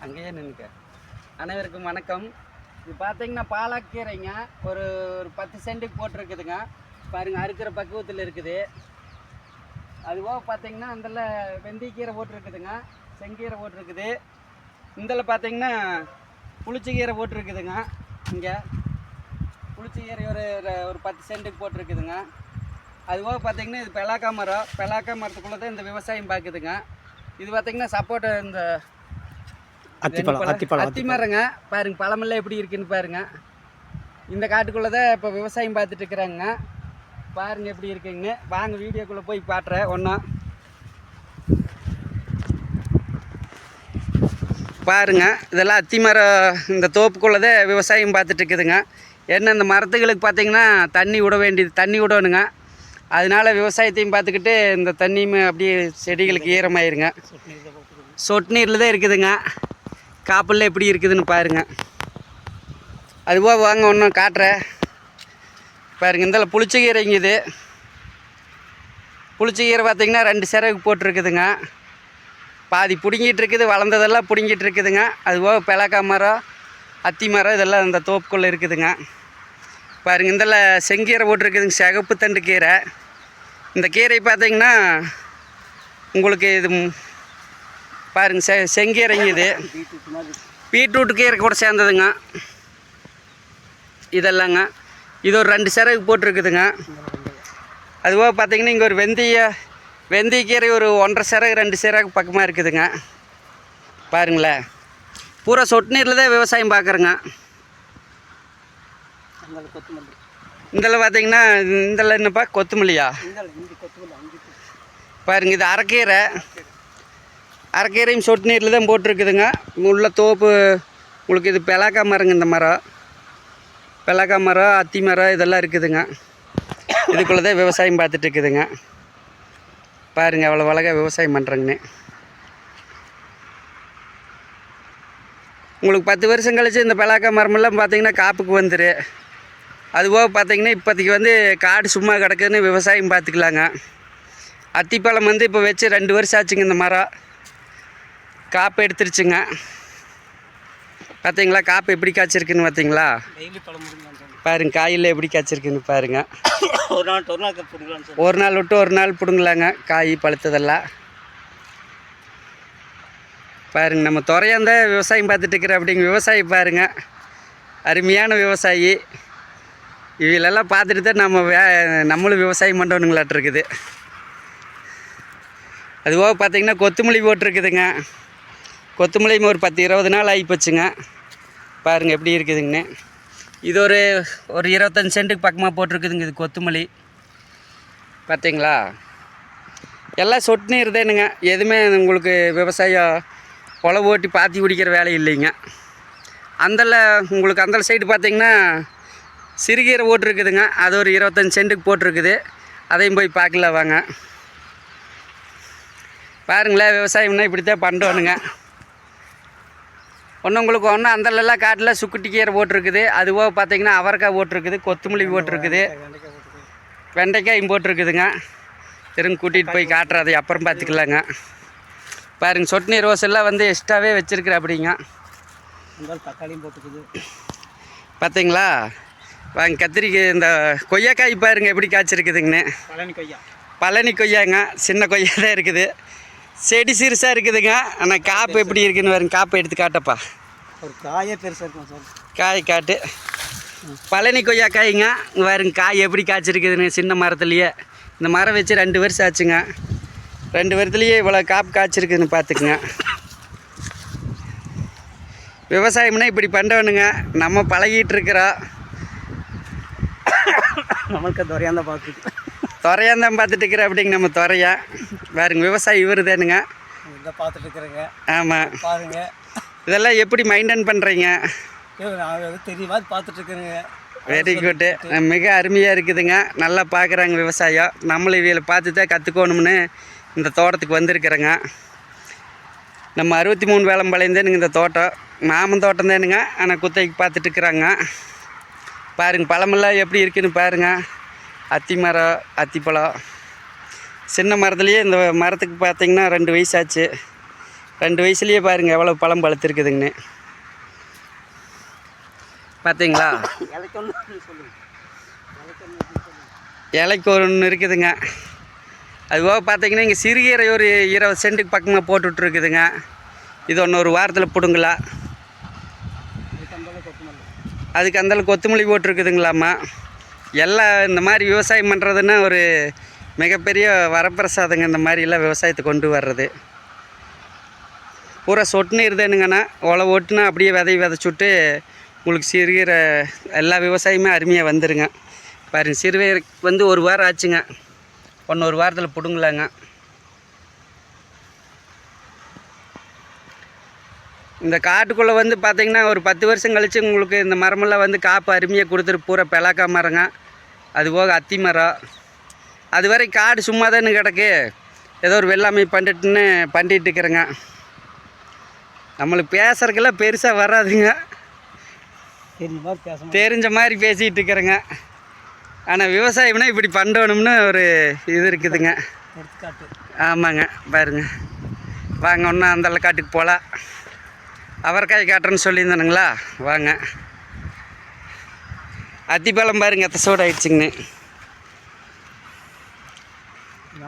அங்கேயே நின்றுக்க அனைவருக்கும் வணக்கம். இது பார்த்தீங்கன்னா பாலாக்கீரைங்க. ஒரு ஒரு பத்து சென்ட்டுக்கு போட்டிருக்குதுங்க. பாருங்கள் அறுக்கிற பக்குவத்தில் இருக்குது. அதுபோக பார்த்தீங்கன்னா அந்தல வெந்தயக்கீரை போட்டிருக்குதுங்க. செங்கீரை போட்டிருக்குது. இதில் பார்த்தீங்கன்னா புளிச்சக்கீரை போட்டிருக்குதுங்க. இங்கே புளிச்சக்கீரை ஒரு ஒரு- ஒரு பத்து சென்ட்டுக்கு போட்டிருக்குதுங்க. அதுபோக பார்த்தீங்கன்னா இது பெலாக்கா மரம். பெலாக்கா மரத்துக்குள்ளே தான் இந்த விவசாயம் பார்க்குதுங்க இது பார்த்திங்கன்னா சப்போட்டா இந்த அத்திப்பழம் அத்திப்பழம் அத்தி மரங்க பாருங்க பழமெல்லாம் எப்படி இருக்குன்னு பாருங்க. இந்த காட்டுக்குள்ளே தான் இப்போ விவசாயம் பார்த்துட்டு இருக்கிறாங்க. பாருங்க எப்படி இருக்குங்க வாங்க வீடியோக்குள்ளே போய் பாட்டுறேன் ஒன்றா பாருங்க இதெல்லாம் அத்தி மரம் இந்த தோப்புக்குள்ளே தான் விவசாயம் பார்த்துட்டு இருக்குதுங்க. என்ன இந்த மரத்துகளுக்கு பார்த்தீங்கன்னா தண்ணி விட வேண்டியது தண்ணி விடணுங்க. அதனால விவசாயத்தையும் பார்த்துக்கிட்டு இந்த தண்ணியும் அப்படியே செடிகளுக்கு ஈரமாயிருங்க. சொட்டு நீரில் தான் இருக்குதுங்க. காப்பில் எப்படி இருக்குதுன்னு பாருங்க. அதுபோக வாங்க ஒன்றும் காட்டுறேன். பாருங்க இந்த புளிச்சக்கீரைங்க இது. புளிச்சக்கீரை பார்த்தீங்கன்னா ரெண்டு சிறகு போட்டிருக்குதுங்க. பாதி பிடுங்கிட்டு இருக்குது வளர்ந்ததெல்லாம் பிடுங்கிட்டு இருக்குதுங்க. அதுபோக பிளக்கா மரம் அத்தி மரம் இதெல்லாம் இந்த தோப்புக்குள்ளே இருக்குதுங்க. பாருங்க இதில் செங்கீரை போட்டிருக்குதுங்க சிகப்பு தண்டு கீரை. இந்த கீரை பார்த்தீங்கன்னா உங்களுக்கு இது பாருங்க செ செங்கீரைங்க இது பீட்ரூட் கீரை கூட சேர்ந்ததுங்க. இதெல்லாங்க. இது ஒரு ரெண்டு சிறகு போட்டிருக்குதுங்க. அதுபோக பார்த்தீங்கன்னா இங்கே ஒரு வெந்தய வெந்தய கீரை ஒரு ஒன்றரை சிறகு ரெண்டு சிறகு பக்கமாக இருக்குதுங்க. பாருங்களேன். பூரா சொட்டு நீரில் தான் விவசாயம் பார்க்குறேங்க இதில் பார்த்தீங்கன்னா இதில் என்னப்பா? கொத்தமல்லியா? பாருங்க இது அரைக்கீரை. அரைக்கீரையும் சொட்டு நீரில் தான் போட்டிருக்குதுங்க. உள்ள தோப்பு உங்களுக்கு இது பெலாக்கா மரங்க இந்த மரம். பெலாக்கா மரம் அத்தி மரம் இதெல்லாம் இருக்குதுங்க. இதுக்குள்ளே தான் விவசாயம் பார்த்துட்டு இருக்குதுங்க. பாருங்கள் அவ்வளோ அழகாக விவசாயம் பண்ணுறேங்கண்ணே உங்களுக்கு பத்து வருஷம் கழிச்சு இந்த பெலாக்கா மரமெல்லாம் பார்த்தீங்கன்னா காப்புக்கு வந்துரு. அதுபோக பார்த்தீங்கன்னா இப்போதைக்கு வந்து காடு சும்மா கிடக்குன்னு விவசாயம் பார்த்துக்கலாங்க. அத்திப்பழம் வந்து இப்போ வச்சு ரெண்டு வருஷம் ஆச்சுங்க இந்த மரம். காப்பு எடுத்துருச்சுங்க. பார்த்தீங்களா காப்பு எப்படி காய்ச்சிருக்குன்னு பார்த்தீங்களா பாருங்க காயில் எப்படி காய்ச்சிருக்குன்னு பாருங்க. ஒரு நாள் ஒரு நாள் ஒரு நாள் விட்டு ஒரு நாள் பிடுங்கலாங்க காய் பழுத்ததெல்லாம். பாருங்க நம்ம துறையாந்த விவசாயம் பார்த்துட்டு இருக்கிற அப்படிங்க விவசாயி பாருங்க. அருமையான விவசாயி. இவங்களெல்லாம் பார்த்துட்டு தான் நம்ம வே நம்மளும் விவசாயம் பண்ணுறவனுங்களாட்டு இருக்குது. அதுபோக பார்த்தீங்கன்னா கொத்தமல்லி போட்டிருக்குதுங்க. கொத்தமல்லியும் ஒரு பத்து இருபது நாள் ஆகி போச்சுங்க. பாருங்கள் எப்படி இருக்குதுங்கன்னு. இது ஒரு ஒரு இருபத்தஞ்சி சென்ட்டுக்கு பக்கமாக போட்டிருக்குதுங்க இது கொத்தமல்லி. பார்த்தீங்களா? எல்லாம் சொட்டு நீர் தானுங்க. எதுவுமே உங்களுக்கு விவசாயம் உழவு ஓட்டி பாத்தி குடிக்கிற வேலை இல்லைங்க. அந்தல உங்களுக்கு அந்த சைடு பார்த்தீங்கன்னா சிறுகீரை ஓட்டிருக்குதுங்க அது ஒரு இருபத்தஞ்சி சென்ட்டுக்கு போட்டிருக்குது. அதையும் போய் பார்க்கல வாங்க. பாருங்களேன் விவசாயம்னா இப்படி தான் பண்ணுறோனுங்க ஒன்று உங்களுக்கு ஒன்று அந்தலெல்லாம் காட்டில் சுக்குட்டி கீரை போட்டிருக்குது. அதுபோக பார்த்தீங்கன்னா அவரைக்காய் போட்டிருக்குது கொத்தமல்லி போட்டிருக்குது. வெண்டைக்காய் போட்டுருக்கு வெண்டைக்காயும் போட்டிருக்குதுங்க. திரும்ப கூட்டிகிட்டு போய் காட்டுறேன் அதை அப்புறம் பார்த்துக்கலாங்க பாருங்க சொட்டு நீர் ரோஸ் எல்லாம் வந்து எக்ஸ்ட்ராவே வச்சுருக்குற அப்படிங்க தக்காளியும் போட்டுக்குது பார்த்தீங்களா வாங்க கத்திரிக்காய் இந்த கொய்யாக்காய் பாருங்க எப்படி காய்ச்சிருக்குதுங்கண்ணே பழனி கொய்யா. பழனி கொய்யாங்க சின்ன கொய்யா தான் இருக்குது. செடி சிறுசாக இருக்குதுங்க. ஆனால் காப்பு எப்படி இருக்குன்னு பாருங்க. காப்பை எடுத்து காட்டப்பா. ஒரு காயே பெருசாக இருக்கும் சார்? காய் காட்டு. பழனி கொய்யா காய்ங்க. பாருங்க காய் எப்படி காய்ச்சிருக்குதுன்னு சின்ன மரத்துலேயே. இந்த மரம் வச்சு ரெண்டு வருஷம் ஆச்சுங்க. ரெண்டு வருஷத்துலேயே இவ்வளோ காப்பு காய்ச்சிருக்குதுன்னு பார்த்துக்குங்க விவசாயம்னா இப்படி பண்ணுறவனுங்க நம்ம பழகிட்டு இருக்கிறோம். நம்மளுக்கு துறையாந்த பார்த்துட்டு துறையாந்தான் பார்த்துட்டு இருக்கிற அப்படிங்க நம்ம துறையா. பாருங்க விவசாயி இவர் தானுங்க இதை பார்த்துட்டு இருக்கிறேங்க. ஆமாம் பாருங்க. இதெல்லாம் எப்படி மெயின்டைன் பண்ணுறீங்க தெரியுமா? பார்த்துட்டு இருக்கிறேங்க. வெரி குட்டு மிக அருமையாக இருக்குதுங்க. நல்லா பார்க்குறாங்க விவசாயம். நம்மளும் இவங்களை பார்த்து தான் கற்றுக்கணும்னு இந்த தோட்டத்துக்கு வந்திருக்கிறேங்க. நம்ம அறுபத்தி மூணு வேளம்பாளையம் இந்த தோட்டம். மாமன் தோட்டம் தானுங்க ஆனால் குத்தகைக்கு பார்த்துட்டு இருக்கிறாங்க. பாருங்க பழமெல்லாம் எப்படி இருக்குன்னு பாருங்க. அத்தி மரம் அத்திப்பழம் சின்ன மரத்துலேயே இந்த மரத்துக்கு பார்த்திங்கன்னா ரெண்டு வயசாச்சு. ரெண்டு வயசுலேயே பாருங்கள் எவ்வளோ பழம் பழுத்திருக்குதுங்கன்னு பார்த்தீங்களா இலைக்கு ஒன்று இலைக்கு ஒன்று இருக்குதுங்க. அதுபோக பார்த்தீங்கன்னா இங்கே சிறுகீரை ஒரு இருபது சென்ட்டுக்கு பக்கமாக போட்டுட்ருக்குதுங்க. இது ஒன்று ஒரு வாரத்தில் பிடுங்களா அதுக்கு அந்தளவுக்கு கொத்தமல்லி போட்டிருக்குதுங்களாம்மா. எல்லாம் இந்த மாதிரி விவசாயம் பண்ணுறதுன்னா ஒரு மிகப்பெரிய வரப்பிரசாதங்க இந்த மாதிரிலாம் விவசாயத்தை கொண்டு வர்றது. பூரா சொட்டு நீர் தானுங்கன்னா உழவு ஒட்டுனா அப்படியே விதை விதைச்சுட்டு உங்களுக்கு சிறுகிற எல்லா விவசாயமே அருமையாக வந்துருங்க. பாருங்க சிறுகீரை வந்து ஒரு வாரம் ஆச்சுங்க. ஒன்று ஒரு வாரத்தில் பிடுங்கலாங்க. இந்த காட்டுக்குள்ளே வந்து பார்த்திங்கன்னா ஒரு பத்து வருஷம் கழித்து உங்களுக்கு இந்த மரமெல்லாம் வந்து காப்பு அருமையாக கொடுத்துட்டு பூரா பிளாக்கா மரங்க. அது போக அத்தி மரம் அது வரை காடு சும்மா தானே கிடக்கு. ஏதோ ஒரு வெள்ளாமை பண்ணிட்டுன்னு பண்ணிட்டு இருக்கிறேங்க. நம்மளுக்கு பேசுறதுக்கெல்லாம் பெருசாக வராதுங்க. தெரிஞ்ச மாதிரி பேசணும்? தெரிஞ்ச மாதிரி பேசிகிட்டு இருக்கிறேங்க. ஆனால் விவசாயம்னா இப்படி பண்ணணும்னு ஒரு இது இருக்குதுங்க. ஆமாங்க பாருங்க. வாங்க ஒன்றா அந்த காட்டுக்கு போகலாம் அவரைக்காய் காட்டுறேன்னு சொல்லியிருந்தானுங்களா? வாங்க. அத்திப்பழம் பாருங்க எத்த சூடு ஆயிடுச்சுங்கண்ணே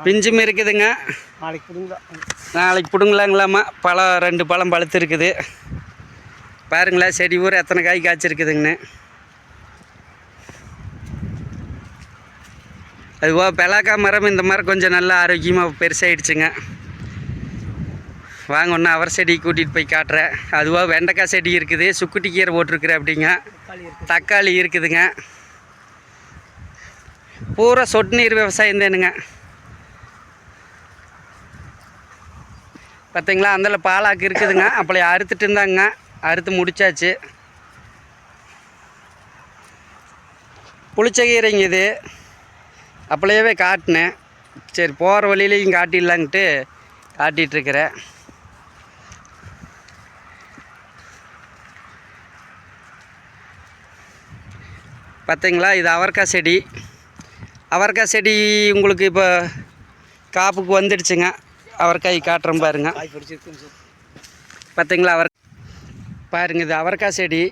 பிஞ்சும் இருக்குதுங்க நாளைக்கு பிடுங்களா நாளைக்கு பிடுங்கலாங்களாம்மா. பழம் ரெண்டு பழம் பழுத்து இருக்குது பாருங்களேன் செடி ஊர் எத்தனை காய் காய்ச்சிருக்குதுங்கண்ணே. அதுபோக பெலாக்கா மரம் இந்த மரம் கொஞ்சம் நல்லா ஆரோக்கியமாக பெருசாகிடுச்சுங்க வாங்க ஒன்று அவர் செடி கூட்டிகிட்டு போய் காட்டுறேன். அதுவாக வெண்டைக்காய் செடி இருக்குது. சுக்குட்டி கீரை போட்டிருக்குறேன் அப்படிங்க. தக்காளி இருக்குதுங்க. பூரா சொட்டு நீர் விவசாயம் தானுங்க. பார்த்தீங்களா அந்தல பாலாக்கு இருக்குதுங்க. அப்பளை அறுத்துட்டு இருந்தாங்க. அறுத்து முடிச்சாச்சு. புளிச்சகீரைங்க இது. அப்படியவே காட்டினேன். சரி போகிற வழியிலையும் காட்டிடலான்ட்டு காட்டிகிட்ருக்கிறேன் பார்த்தீங்களா? இது அவரைக்காய் செடி. அவரைக்காய் செடி உங்களுக்கு இப்போ காப்புக்கு வந்துடுச்சுங்க. அவரைக்காய் காட்டுறேன் பாருங்க. பார்த்தீங்களா? அவர் பாருங்க இது அவரைக்காய் செடி.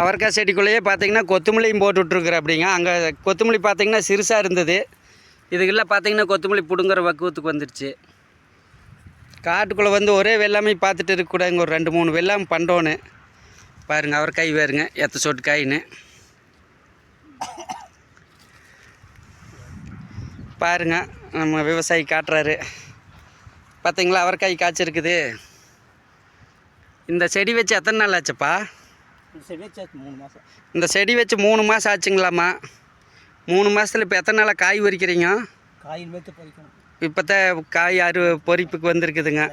அவரைக்காய் செடிக்குள்ளேயே பார்த்தீங்கன்னா கொத்தமல்லியும் போட்டு விட்ருக்குற அப்படிங்க. அங்கே கொத்தமல்லி பார்த்தீங்கன்னா சிறுசாக இருந்தது. இதுக்கெல்லாம் பார்த்தீங்கன்னா கொத்தமல்லி பிடுங்குற பக்குவத்துக்கு வந்துடுச்சு. காட்டுக்குள்ளே வந்து ஒரே வெள்ளாமை பார்த்துட்டு இருக்கக்கூடாதுங்க. ஒரு ரெண்டு மூணு வெள்ளாமை பண்ணோன்னு பாருங்க அவரைக்காய் பாருங்க எத்த சொட்டு காயின்னு. பாருங்க நம்ம விவசாயி காட்டுறாரு. பார்த்தீங்களா அவரைக்காய் காய்ச்சிருக்குது. இந்த செடி வச்சு எத்தனை நாள் ஆச்சுப்பா? இந்த செடி வச்சாச்சு மூணு மாதம் இந்த செடி வச்சு மூணு மாதம் ஆச்சுங்களாம்மா? மூணு மாதத்தில் இப்போ எத்தனை நாளாக காய் பறிக்கிறீங்க காயின் மேய்த்து பறிக்கணும். இப்போ தான் காய் அறு பொறிப்புக்கு வந்திருக்குதுங்க.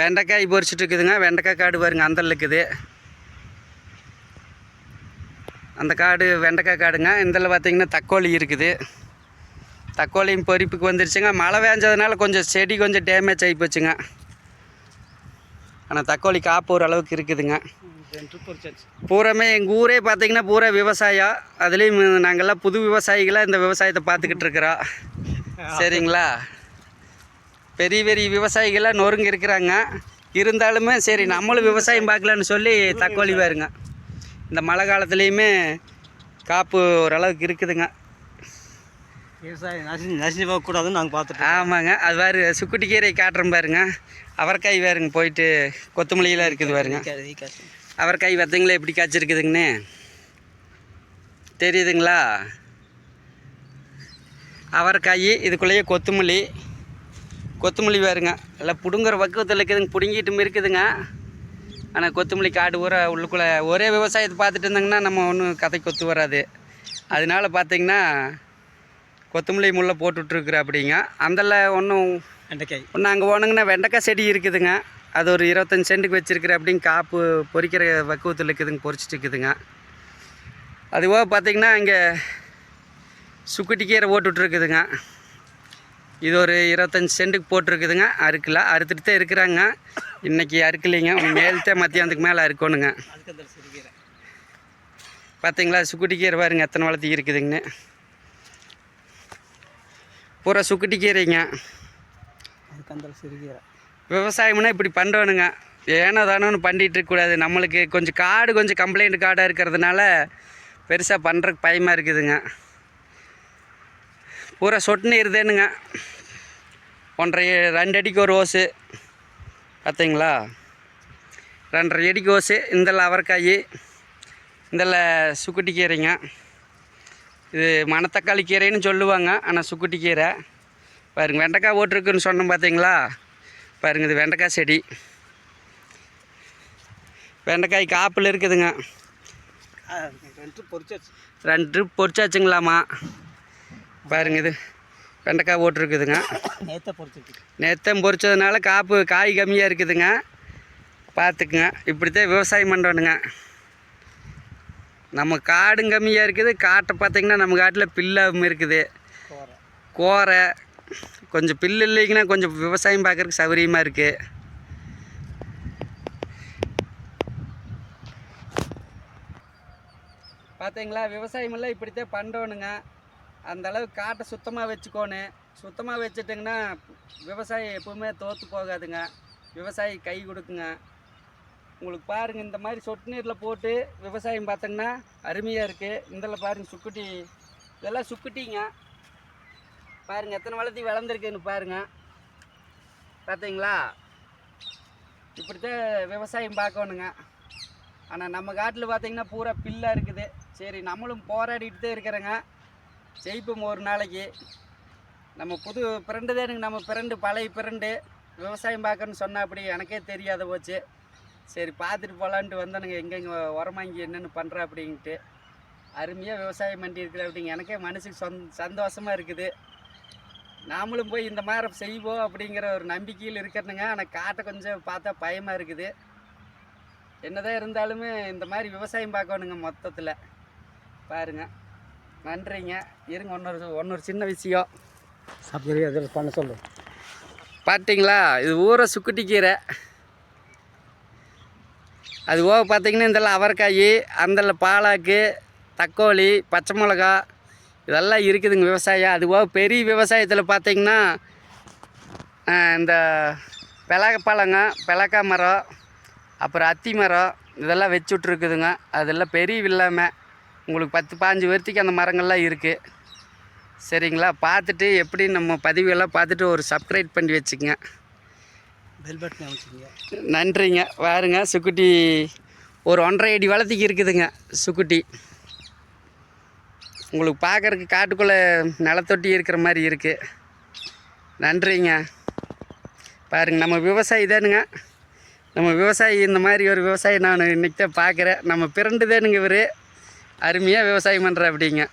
வெண்டைக்காய் பறிச்சுட்டு இருக்குதுங்க வெண்டைக்காய் காடு பாருங்க அந்த இருக்குது. அந்த காடு வெண்டைக்காய் காடுங்க. இதில் பார்த்தீங்கன்னா தக்கோழி இருக்குது. தக்கோழியும் பொறிப்புக்கு வந்துருச்சுங்க. மழை வேஞ்சதுனால கொஞ்சம் செடி கொஞ்சம் டேமேஜ் ஆகி போச்சுங்க. ஆனால் தக்கோலி காப்பு ஓரளவுக்கு இருக்குதுங்க. பூராமே எங்கள் ஊரே பார்த்தீங்கன்னா பூரா விவசாயம் அதுலேயும் நாங்கள்லாம் புது விவசாயிகளாக இந்த விவசாயத்தை பார்த்துக்கிட்டு இருக்கிறோம் சரிங்களா? பெரிய பெரிய விவசாயிகளாக நொறுங்க இருக்கிறாங்க. இருந்தாலுமே சரி நம்மளும் விவசாயம் பார்க்கலான்னு சொல்லி தக்கோலி பாருங்க. இந்த மழை காலத்துலேயுமே காப்பு ஓரளவுக்கு இருக்குதுங்க. விவசாயம் நசி நசி போகக்கூடாதுன்னு நாங்கள் பார்த்துட்டு ஆமாங்க. அது வேறு சுக்குட்டி கீரை காட்டுறோம் பாருங்க. அவரைக்காய் வேறுங்க போயிட்டு கொத்தமல்லியெல்லாம் இருக்குது பாருங்க. அவரைக்காய் வத்தங்களே எப்படி காய்ச்சிருக்குதுங்கண்ணே? தெரியுதுங்களா? அவரைக்காய் இதுக்குள்ளேயே கொத்தமல்லி. கொத்தமல்லி பாருங்க. எல்லாம் பிடுங்குற பக்குவத்தில் இருக்குதுங்க பிடுங்கிட்டும் இருக்குதுங்க. ஆனால் கொத்தமல்லி காடு ஊற உள்ளுக்குள்ளே ஒரே விவசாயத்தை பார்த்துட்டு இருந்தாங்கன்னா நம்ம ஒன்றும் கதை கொத்து வராது. அதனால பார்த்தீங்கன்னா கொத்தமல்லி முல்லை போட்டுட்ருக்குற அப்படிங்க. அந்தல ஒன்றும் வெண்டைக்காய். ஒன்று அங்கே போனோங்கன்னா வெண்டைக்காய் செடி இருக்குதுங்க. அது ஒரு இருபத்தஞ்சி சென்ட்டுக்கு வச்சுருக்கிற அப்படின்னு காப்பு பொறிக்கிற பக்குவத்தில் இருக்குதுங்க பொறிச்சிட்டு இருக்குதுங்க. அதுபோக பார்த்தீங்கன்னா இங்கே சுக்குட்டி கீரை போட்டுட்ருக்குதுங்க. இது ஒரு இருபத்தஞ்சி சென்ட்டுக்கு போட்டிருக்குதுங்க அறுக்கல. அறுத்துட்டு தான் இருக்கிறாங்க. இன்றைக்கி அறுக்கலைங்க. மேல்த்தே மத்தியானத்துக்கு மேலே அறுக்கணுங்க. பார்த்தீங்களா சுக்குட்டி கீரை பாருங்க எத்தனை வளர்த்தி இருக்குதுங்கன்னு. பூரா சுக்குட்டி கீரைங்க. சிறுகீரை விவசாயம்னா இப்படி பண்ணணுங்க ஏனோ தானோன்னு பண்ணிகிட்டு இருக்கக்கூடாது நம்மளுக்கு கொஞ்சம் காடு கொஞ்சம் கம்ப்ளைண்ட் காடாக இருக்கிறதுனால பெருசாக பண்ணுறதுக்கு பயமாக இருக்குதுங்க. பூரா சொட்டு நீர் தேனுங்க. ஒன்றரை ரெண்டு அடிக்கு ஒரு ஓசு. பார்த்தீங்களா ரெண்டரை அடிக்கு ஓசு. இந்தல அவரைக்காய் இந்தல சுக்குட்டி கீரைங்க. இது மணத்தக்காளி கீரைன்னு சொல்லுவாங்க ஆனால் சுக்குட்டி கீரை. பாருங்க வெண்டைக்காய் ஓட்டிருக்குன்னு சொன்னோம் பார்த்தீங்களா பாருங்கள் இது வெண்டைக்காய் செடி. வெண்டைக்காய் காப்பில் இருக்குதுங்க. ரெண்டு பொறிச்சாச்சு ரெண்டு ட்ரிப் பாருங்க இது வெண்டைக்காய் ஓட்டிருக்குதுங்க. நேற்ற பொரிச்சிருக்கு நேத்தம் பொரிச்சதுனால காப்பு காய் கம்மியாக இருக்குதுங்க. பார்த்துக்குங்க இப்படித்தான் விவசாயம் பண்ணுறோனுங்க நம்ம காடும் கம்மியாக இருக்குது காட்டை பார்த்திங்கன்னா நம்ம காட்டில் பில்லாகவும் இருக்குது. கோரை கொஞ்சம் பில் இல்லைங்கன்னா கொஞ்சம் விவசாயம் பார்க்குறதுக்கு சௌகரியமாக இருக்குது பார்த்தீங்களா? விவசாயமெல்லாம் இப்படித்தான் பண்ணணுங்க அந்த அளவு காட்டை சுத்தமாக வச்சுக்கோணும் சுத்தமாக வச்சுட்டிங்கன்னா விவசாயம் எப்பவுமே தோற்று போகாதுங்க. விவசாயி கை கொடுக்குங்க. உங்களுக்கு பாருங்கள் இந்த மாதிரி சொட்டு நீரில் போட்டு விவசாயம் பார்த்தீங்கன்னா அருமையாக இருக்குது இதில் பாருங்கள் சுக்குட்டி. இதெல்லாம் சுக்குட்டிங்க. பாருங்கள் எத்தனை வளர்த்தி வளர்ந்துருக்குன்னு பாருங்கள் பார்த்தீங்களா இப்படித்தான் விவசாயம் பார்க்கணுங்க. ஆனால் நம்ம காட்டில் பார்த்தீங்கன்னா பூரா பில்லாக இருக்குது. சரி நம்மளும் போராடிட்டு தான் இருக்கிறேங்க. ஜெயிப்போம் ஒரு நாளைக்கு. நம்ம புது பிறண்டு தானுங்க நம்ம பிறண்டு பழைய பிறண்டு. விவசாயம் பார்க்கணும்னு சொன்னால் அப்படி எனக்கே தெரியாத போச்சு. சரி பார்த்துட்டு போகலான்ட்டு வந்தானுங்க. எங்கெங்கே உரமாங்கி என்னென்னு பண்ணுறா அப்படின்ட்டு. அருமையாக விவசாயம் பண்ணி இருக்கிற அப்படிங்க. எனக்கே மனசுக்கு சொந் சந்தோஷமாக இருக்குது. நாமளும் போய் இந்த மாதிரி செய்வோம் அப்படிங்கிற ஒரு நம்பிக்கையில் இருக்கிறனுங்க ஆனால் காட்டை கொஞ்சம் பார்த்தா பயமாக இருக்குது. என்னதான் இருந்தாலுமே இந்த மாதிரி விவசாயம் பார்க்கணுங்க மொத்தத்தில். பாருங்க. நன்றிங்க. இருங்க ஒன்னொரு ஒன்னொரு சின்ன விஷயம். பண்ண சொல்லு. பார்த்தீங்களா இது ஊரை சுக்குட்டி கீரை. அது போக பார்த்தீங்கன்னா இந்தெல்லாம் அவரைக்காய் அந்தல பாலாக்கு தக்கோலி பச்சை மிளகா இதெல்லாம் இருக்குதுங்க விவசாயம். அது போக பெரிய விவசாயத்தில் பார்த்திங்கன்னா இந்த பிளக பழங்க பெலக்கா மரம் அப்புறம் அத்தி மரம் இதெல்லாம் வச்சு விட்ருக்குதுங்க அதெல்லாம் பெரிய இல்லாமல் உங்களுக்கு பத்து பாஞ்சு வருத்திக்கு அந்த மரங்கள்லாம் இருக்குது சரிங்களா? பார்த்துட்டு எப்படி நம்ம பதிவுகள்லாம் பார்த்துட்டு ஒரு சப்ஸ்கிரைப் பண்ணி வச்சுக்கங்க. பெல் பட்டன் அமைச்சிங்க நன்றிங்க. பாருங்க சுக்குட்டி. ஒரு ஒன்றரை அடி வளர்த்திக்கு இருக்குதுங்க சுக்குட்டி. உங்களுக்கு பார்க்குறக்கு காட்டுக்குள்ளே நிலத்தொட்டி இருக்கிற மாதிரி இருக்குது நன்றிங்க. பாருங்க நம்ம விவசாயி தானுங்க. நம்ம விவசாயி இந்த மாதிரி ஒரு விவசாயி நான் இன்றைக்கி தான் பார்க்குறேன். நம்ம பிறண்டு தானுங்க இவர். அருமையாக விவசாயம் பண்ணுற அப்படிங்க